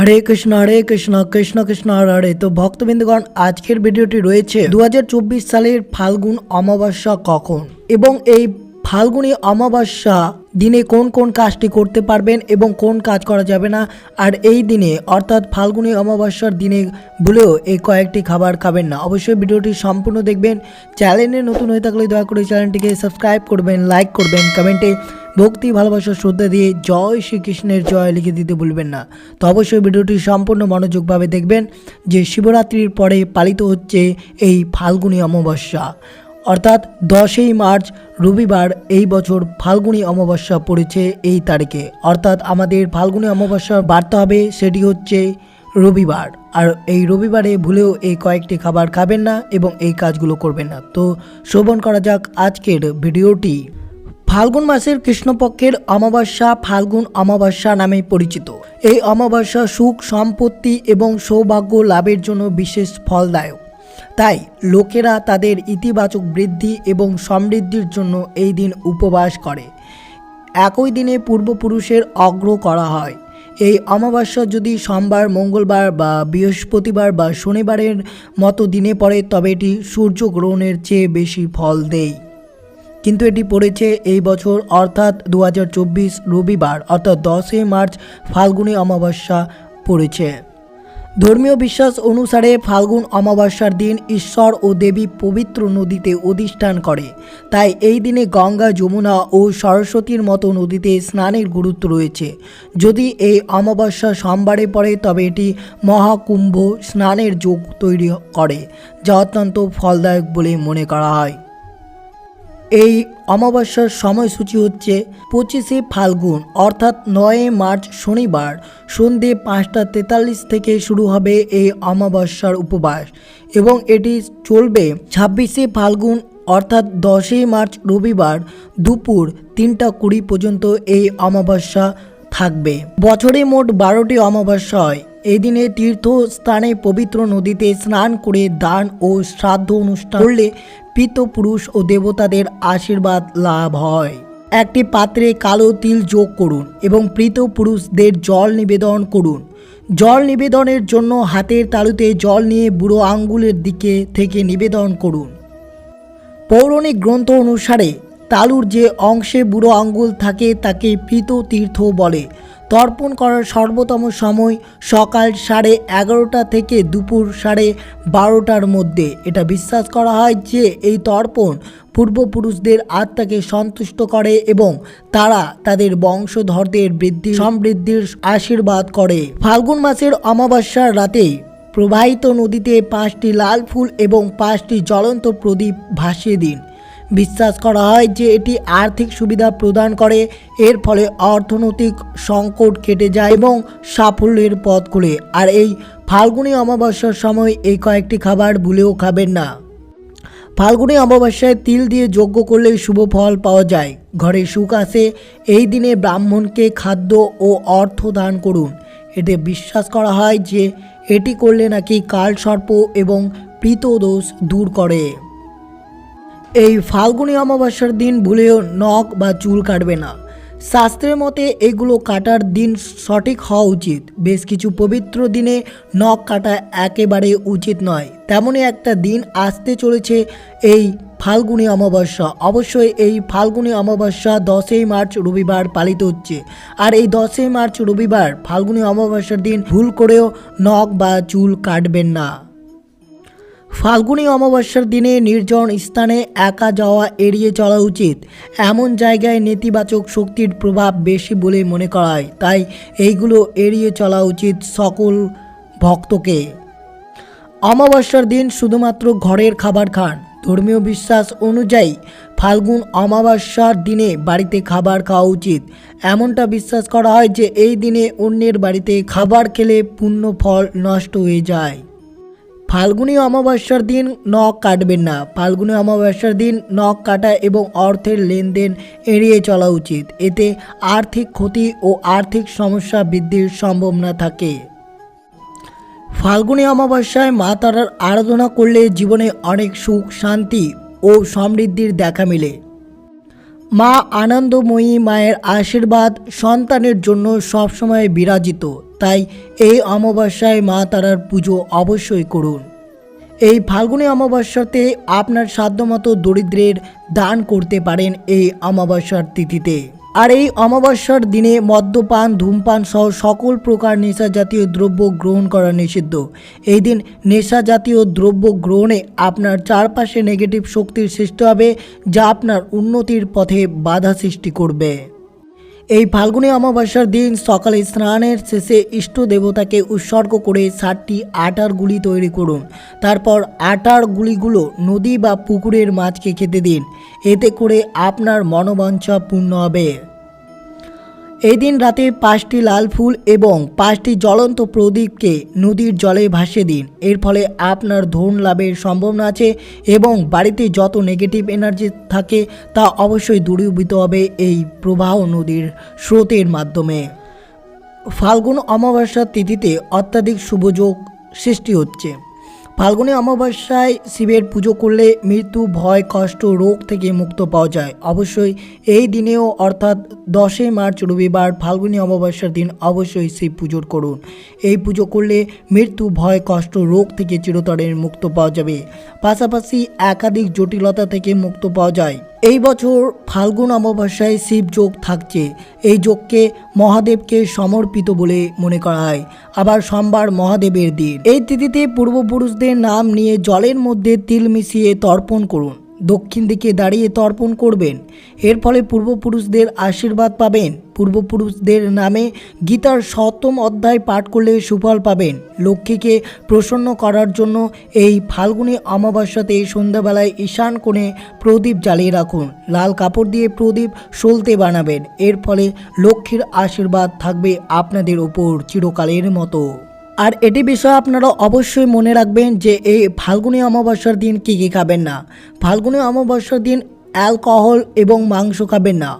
হরে কৃষ্ণ হরে কৃষ্ণ কৃষ্ণ কৃষ্ণ, হরে তো ভক্তবৃন্দগণ, আজকের ভিডিওটি রয়েছে দু হাজার চব্বিশ সালের ফাল্গুন অমাবস্যা কখন? এবং এই ফাল্গুনী অমাবস্যা দিনে কোন কোন কাজটি করতে পারবেন এবং কোন কাজ করা যাবে না? আর এই দিনে, অর্থাৎ ফাল্গুনী অমাবস্যার দিনে ভুলেও এই কয়েকটি খাবার খাবেন না। অবশ্যই ভিডিওটি সম্পূর্ণ দেখবেন। চ্যানেলে নতুন হয়ে থাকলে দয়া করে চ্যানেলটিকে সাবস্ক্রাইব করবেন, লাইক করবেন, কমেন্টে ভক্তি, ভালোবাসা, শ্রদ্ধা দিয়ে জয় শ্রীকৃষ্ণের জয় লিখে দিতে ভুলবেন না। তো অবশ্যই ভিডিওটি সম্পূর্ণ মনোযোগভাবে দেখবেন যে শিবরাত্রির পরে পালিত হচ্ছে এই ফাল্গুনী অমাবস্যা। অর্থাৎ দশই মার্চ, রবিবার এই বছর ফাল্গুনী অমাবস্যা পড়েছে এই তারিখে। অর্থাৎ আমাদের ফাল্গুনী অমাবস্যা বার্তা হবে সেটি হচ্ছে রবিবার। আর এই রবিবারে ভুলেও এই কয়েকটি খাবার খাবেন না এবং এই কাজগুলো করবেন না। তো শ্রবণ করা যাক আজকের ভিডিওটি। ফাল্গুন মাসের কৃষ্ণপক্ষের অমাবস্যা ফাল্গুন অমাবস্যা নামে পরিচিত। এই অমাবস্যা সুখ, সম্পত্তি এবং সৌভাগ্য লাভের জন্য বিশেষ ফলদায়ক। তাই লোকেরা তাদের ইতিবাচক বৃদ্ধি এবং সমৃদ্ধির জন্য এই দিন উপবাস করে। একই দিনে পূর্বপুরুষের অগ্র করা হয়। এই অমাবস্যা যদি সোমবার, মঙ্গলবার বা বৃহস্পতিবার বা শনিবারের মতো দিনে পড়ে, তবে এটি সূর্যগ্রহণের চেয়ে বেশি ফল দেয়। কিন্তু এটি পড়েছে এই বছর, অর্থাৎ দু হাজার চব্বিশ রবিবার, অর্থাৎ দশই মার্চ ফাল্গুনী অমাবস্যা পড়েছে। ধর্মীয় বিশ্বাস অনুসারে ফাল্গুন অমাবস্যার দিন ঈশ্বর ও দেবী পবিত্র নদীতে অধিষ্ঠান করে। তাই এই দিনে গঙ্গা, যমুনা ও সরস্বতীর মতো নদীতে স্নানের গুরুত্ব রয়েছে। যদি এই অমাবস্যা সোমবারে পড়ে, তবে এটি মহাকুম্ভ স্নানের যোগ তৈরি করে, যা অত্যন্ত ফলদায়ক বলে মনে করা হয়। এই অমাবস্যার সময়সূচি হচ্ছে পঁচিশে ফাল্গুন, অর্থাৎ নয় মার্চ শনিবার। সন্ধে পাঁচটা তেতাল্লিশ থেকে শুরু হবে এই অমাবস্যার উপবাস এবং এটি চলবে ছাব্বিশে ফাল্গুন, অর্থাৎ দশই মার্চ রবিবার দুপুর তিনটা কুড়ি পর্যন্ত এই অমাবস্যা থাকবে। বছরে মোট বারোটি অমাবস্যা হয়। এই দিনে তীর্থস্থানে পবিত্র নদীতে স্নান করে দান ও শ্রাদ্ধ অনুষ্ঠান করলে পিতপুরুষ ও দেবতাদের আশীর্বাদ লাভ হয়। একটি পাত্রে কালো তিল যোগ করুন এবং প্রীত পুরুষদের জল নিবেদন করুন। জল নিবেদনের জন্য হাতের তালুতে জল নিয়ে বুড়ো আঙ্গুলের দিকে থেকে নিবেদন করুন। পৌরাণিক গ্রন্থ অনুসারে তালুর যে অংশে বুড়ো আঙ্গুল থাকে তাকে প্রীত তীর্থ বলে। তর্পণ করার সর্বোত্তম সময় সকাল সাড়ে এগারোটা থেকে দুপুর সাড়ে বারোটার মধ্যে। এটা বিশ্বাস করা হয় যে এই তর্পণ পূর্বপুরুষদের আত্মাকে সন্তুষ্ট করে এবং তারা তাদের বংশধরদের বৃদ্ধি, সমৃদ্ধির আশীর্বাদ করে। ফাল্গুন মাসের অমাবস্যার রাতে প্রবাহিত নদীতে পাঁচটি লাল ফুল এবং পাঁচটি জ্বলন্ত প্রদীপ ভাসিয়ে দিন। বিশ্বাস করা হয় যে এটি আর্থিক সুবিধা প্রদান করে। এর ফলে অর্থনৈতিক সংকট কেটে যায় এবং সাফল্যের পথ খুলে। আর এই ফাল্গুনী অমাবস্যার সময় এই কয়েকটি খাবার ভুলেও খাবেন না। ফাল্গুনী অমাবস্যায় তিল দিয়ে যজ্ঞ করলে শুভ ফল পাওয়া যায়। ঘরে সুখ আসে এই দিনে ব্রাহ্মণকে খাদ্য ও অর্থ দান করুন। এতে বিশ্বাস করা হয় যে এটি করলে নাকি কাল সর্প এবং দোষ দূর করে। এই ফাল্গুনী অমাবস্যার দিন ভুলেও নখ বা চুল কাটবে না। শাস্ত্রের মতে এগুলো কাটার দিন সঠিক হওয়া উচিত। বেশ কিছু পবিত্র দিনে নখ কাটা একেবারে উচিত নয়। তেমনই একটা দিন আসতে চলেছে এই ফাল্গুনী অমাবস্যা। অবশ্যই এই ফাল্গুনী অমাবস্যা দশই মার্চ রবিবার পালিত হচ্ছে। আর এই দশই মার্চ রবিবার ফাল্গুনী অমাবস্যার দিন ভুল করেও নখ বা চুল কাটবেন না। ফাল্গুনী অমাবস্যার দিনে নির্জন স্থানে একা যাওয়া এড়িয়ে চলা উচিত। এমন জায়গায় নেতিবাচক শক্তির প্রভাব বেশি বলে মনে করা হয় তাই এইগুলো এড়িয়ে চলা উচিত সকল ভক্তকে। অমাবস্যার দিন শুধুমাত্র ঘরের খাবার খান। ধর্মীয় বিশ্বাস অনুযায়ী ফাল্গুন অমাবস্যার দিনে বাড়িতে খাবার খাওয়া উচিত। এমনটা বিশ্বাস করা হয় যে এই দিনে অন্যের বাড়িতে খাবার খেলে পুণ্য ফল নষ্ট হয়ে যায়। ফাল্গুনী অমাবস্যার দিন নখ কাটবেন না। ফাল্গুনী অমাবস্যার দিন নখ কাটা এবং অর্থের লেনদেন এড়িয়ে চলা উচিত। এতে আর্থিক ক্ষতি ও আর্থিক সমস্যা বৃদ্ধির সম্ভাবনা থাকে। ফাল্গুনী অমাবস্যায় মা তারার আরাধনা করলে জীবনে অনেক সুখ, শান্তি ও সমৃদ্ধির দেখা মেলে। মা আনন্দময়ী মায়ের আশীর্বাদ সন্তানের জন্য সবসময় বিরাজিত। তাই এই অমাবস্যায় মা তারার পুজো অবশ্যই করুন। এই ফাল্গুনী অমাবস্যাতে আপনার সাধ্যমতো দরিদ্রের দান করতে পারেন এই অমাবস্যার তিথিতে। আর এই অমাবস্যার দিনে মদ্যপান, ধূমপান সহ সকল প্রকার নেশা জাতীয় দ্রব্য গ্রহণ করা নিষিদ্ধ। এই দিন নেশা জাতীয় দ্রব্য গ্রহণে আপনার চারপাশে নেগেটিভ শক্তির সৃষ্টি হবে, যা আপনার উন্নতির পথে বাধা সৃষ্টি করবে। এই ফাল্গুনী অমাবস্যার দিন সকালে স্নানের শেষে ইষ্ট দেবতাকে উৎসর্গ করে ষাটটি আটার গুলি তৈরি করুন। তারপর আটার গুলিগুলো নদী বা পুকুরের মাছকে খেতে দিন। এতে করে আপনার মনোবাঞ্ছা পূর্ণ হবে। এই দিন রাতে পাঁচটি লাল ফুল এবং পাঁচটি জ্বলন্ত প্রদীপকে নদীর জলে ভাসিয়ে দিন। এর ফলে আপনার ধন লাভের সম্ভাবনা আছে এবং বাড়িতে যত নেগেটিভ এনার্জি থাকে তা অবশ্যই দূরীভূত হবে এই প্রবাহ নদীর স্রোতের মাধ্যমে। ফাল্গুন অমাবস্যার তিথিতে অত্যাধিক শুভযোগ সৃষ্টি হচ্ছে। ফাল্গুনী অমাবস্যায় শিবের পুজো করলে মৃত্যু, ভয়, কষ্ট, রোগ থেকে মুক্ত পাওয়া যায়। অবশ্যই এই দিনেও, অর্থাৎ দশই মার্চ রবিবার ফাল্গুনী অমাবস্যার দিন অবশ্যই শিব পুজোর করুন। এই পুজো করলে মৃত্যু, ভয়, কষ্ট, রোগ থেকে চিরতরের মুক্ত পাওয়া যাবে। পাশাপাশি একাধিক জটিলতা থেকে মুক্ত পাওয়া যায়। এই বছর ফাল্গুন অমাবস্যায় শিব যোগ থাকছে। এই যোগকে মহাদেবকে সমর্পিত বলে মনে করা হয়। আবার সোমবার মহাদেবের দিন। এই তিথিতে পূর্বপুরুষদের নাম নিয়ে জলের মধ্যে তিল মিশিয়ে তর্পণ করুন। দক্ষিণ দিকে দাঁড়িয়ে তর্পণ করবেন। এর ফলে পূর্বপুরুষদের আশীর্বাদ পাবেন। পূর্বপুরুষদের নামে গীতার সপ্তম অধ্যায় পাঠ করলে সুফল পাবেন। লক্ষ্মীকে প্রসন্ন করার জন্য এই ফাল্গুনী অমাবস্যাতে সন্ধ্যাবেলায় ঈশান কোণে প্রদীপ জ্বালিয়ে রাখুন। লাল কাপড় দিয়ে প্রদীপ সলতে বানাবেন। এর ফলে লক্ষ্মীর আশীর্বাদ থাকবে আপনাদের ওপর চিরকালের মতো। আর এটি বিষয়ে আপনারা অবশ্যই মনে রাখবেন যে এই ফাল্গুনি অমাবস্যার দিন কী কী খাবেন না। ফাল্গুনি অমাবস্যার দিন অ্যালকোহল এবং মাংস খাবেন না।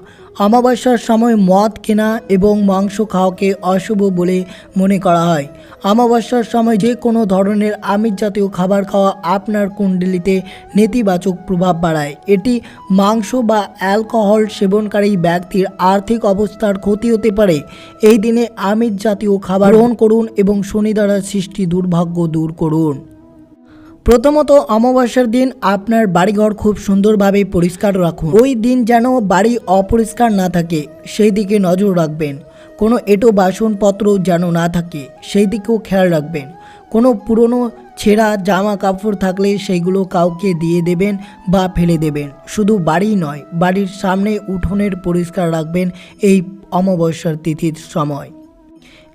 অমাবস্যার সময় মদ কেনা এবং মাংস খাওয়াকে অশুভ বলে মনে করা হয়। অমাবস্যার সময় যে কোনো ধরনের আমিষ জাতীয় খাবার খাওয়া আপনার কুণ্ডলিতে নেতিবাচক প্রভাব বাড়ায়। এটি মাংস বা অ্যালকোহল সেবনকারী ব্যক্তির আর্থিক অবস্থার ক্ষতি হতে পারে। এই দিনে আমিষ জাতীয় খাবার গ্রহণ করুন এবং শনি দ্বারা সৃষ্টি দুর্ভাগ্য দূর করুন। প্রথমত অমাবস্যার দিন আপনার বাড়িঘর খুব সুন্দরভাবে পরিষ্কার রাখুন। ওই দিন যেন বাড়ি অপরিষ্কার না থাকে, সেই দিকে নজর রাখবেন। কোনো এটো বাসনপত্র যেন না থাকে, সেই দিকেও খেয়াল রাখবেন। কোনো পুরনো ছেঁড়া জামা কাপড় থাকলে সেইগুলো কাউকে দিয়ে দেবেন বা ফেলে দেবেন। শুধু বাড়ি নয়, বাড়ির সামনে উঠোনের পরিষ্কার রাখবেন এই অমাবস্যার তিথির সময়।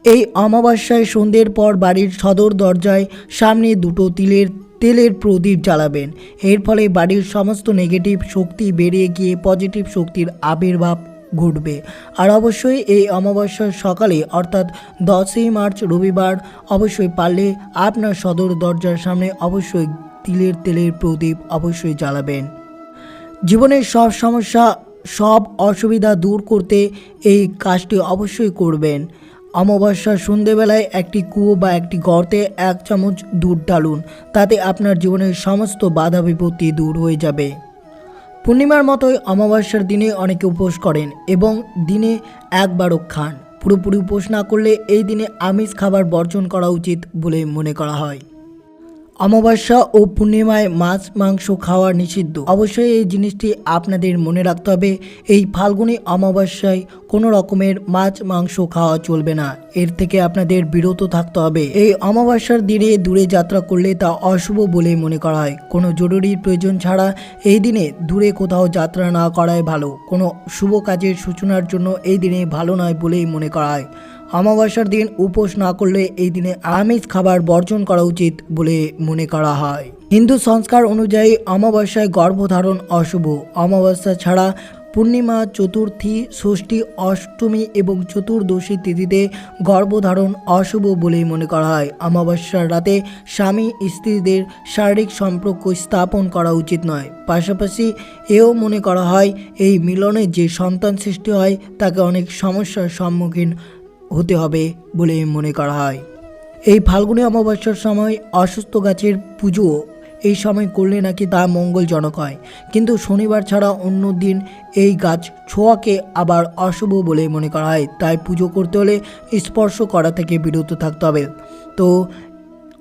এই অমাবস্যায় সন্ধ্যের পর বাড়ির সদর দরজায় সামনে দুটো তিলের তেলের প্রদীপ জ্বালাবেন। এর ফলে বাড়ির সমস্ত নেগেটিভ শক্তি বেরিয়ে গিয়ে পজিটিভ শক্তির আবির্ভাব ঘটবে। আর অবশ্যই এই অমাবস্যার সকালে, অর্থাৎ দশই মার্চ রবিবার, অবশ্যই পারলে আপনার সদর দরজার সামনে অবশ্যই তিলের তেলের প্রদীপ অবশ্যই জ্বালাবেন। জীবনের সব সমস্যা, সব অসুবিধা দূর করতে এই কাজটি অবশ্যই করবেন। অমাবস্যার সন্ধেবেলায় একটি কুয়ো বা একটি গর্তে এক চামচ দুধ ঢালুন, তাতে আপনার জীবনের সমস্ত বাধা বিপত্তি দূর হয়ে যাবে। পূর্ণিমার মতোই অমাবস্যার দিনে অনেকে উপোস করেন এবং দিনে একবারও খান। পুরোপুরি উপোস না করলে এই দিনে আমিষ খাবার বর্জন করা উচিত বলে মনে করা হয়। অমাবস্যা ও পূর্ণিমায় মাছ, মাংস খাওয়া নিষিদ্ধ। অবশ্যই এই জিনিসটি আপনাদের মনে রাখতে হবে। এই ফাল্গুনী অমাবস্যায় কোনো রকমের মাছ, মাংস খাওয়া চলবে না। এর থেকে আপনাদের বিরত থাকতে হবে। এই অমাবস্যার দিনে দূরে যাত্রা করলে তা অশুভ বলে মনে করা হয়। কোনো জরুরি প্রয়োজন ছাড়া এই দিনে দূরে কোথাও যাত্রা না করাই ভালো। কোনো শুভ কাজের সূচনার জন্য এই দিনে ভালো নয় বলেই মনে করা হয়। অমাবস্যার দিন উপোস না করলে এই দিনে আমিষ খাবার বর্জন করা উচিত বলে মনে করা হয়। হিন্দু সংস্কার অনুযায়ী অমাবস্যায় গর্ভধারণ অশুভ। অমাবস্যা ছাড়া পূর্ণিমা, চতুর্থী, ষষ্ঠী, অষ্টমী এবং চতুর্দশী তিথিতে গর্ভধারণ অশুভ বলে মনে করা হয়। অমাবস্যার রাতে স্বামী স্ত্রীদের শারীরিক সম্পর্ক স্থাপন করা উচিত নয়। পাশাপাশি এও মনে করা হয়, এই মিলনে যে সন্তান সৃষ্টি হয়, তাকে অনেক সমস্যার সম্মুখীন হতে হবে বলে মনে করা হয়। এই ফাল্গুনে অমাবস্যার সময় অসুস্থ গাছের পুজো এই সময় করলে নাকি তা মঙ্গলজনক হয়। কিন্তু শনিবার ছাড়া অন্য দিন এই গাছ ছোঁয়াকে আবার অশুভ বলে মনে করা হয়। তাই পুজো করতে হলে স্পর্শ করা থেকে বিরত থাকতে হবে। তো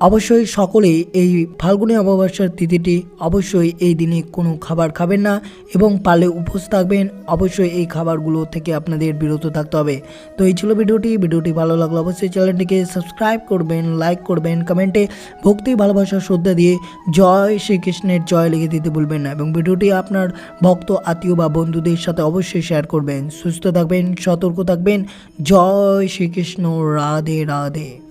অবশ্যই সকলেই এই ফাল্গুনী অমাবস্যার তিথিটি অবশ্যই এই দিনে কোনো খাবার খাবেন না এবং পালে উপোস থাকবেন। অবশ্যই এই খাবারগুলো থেকে আপনাদের বিরত থাকতে হবে। তো এই ছিল ভিডিওটি। ভিডিওটি ভালো লাগল অবশ্যই চ্যানেলটিকে সাবস্ক্রাইব করবেন, লাইক করবেন, কমেন্টে ভক্তি, ভালোবাসা, শ্রদ্ধা দিয়ে জয় শ্রীকৃষ্ণের জয় লিখে দিতে ভুলবেন না এবং ভিডিওটি আপনার ভক্ত, আত্মীয় বা বন্ধুদের সাথে অবশ্যই শেয়ার করবেন। সুস্থ থাকবেন, সতর্ক থাকবেন। জয় শ্রীকৃষ্ণ। রাধে রাধে।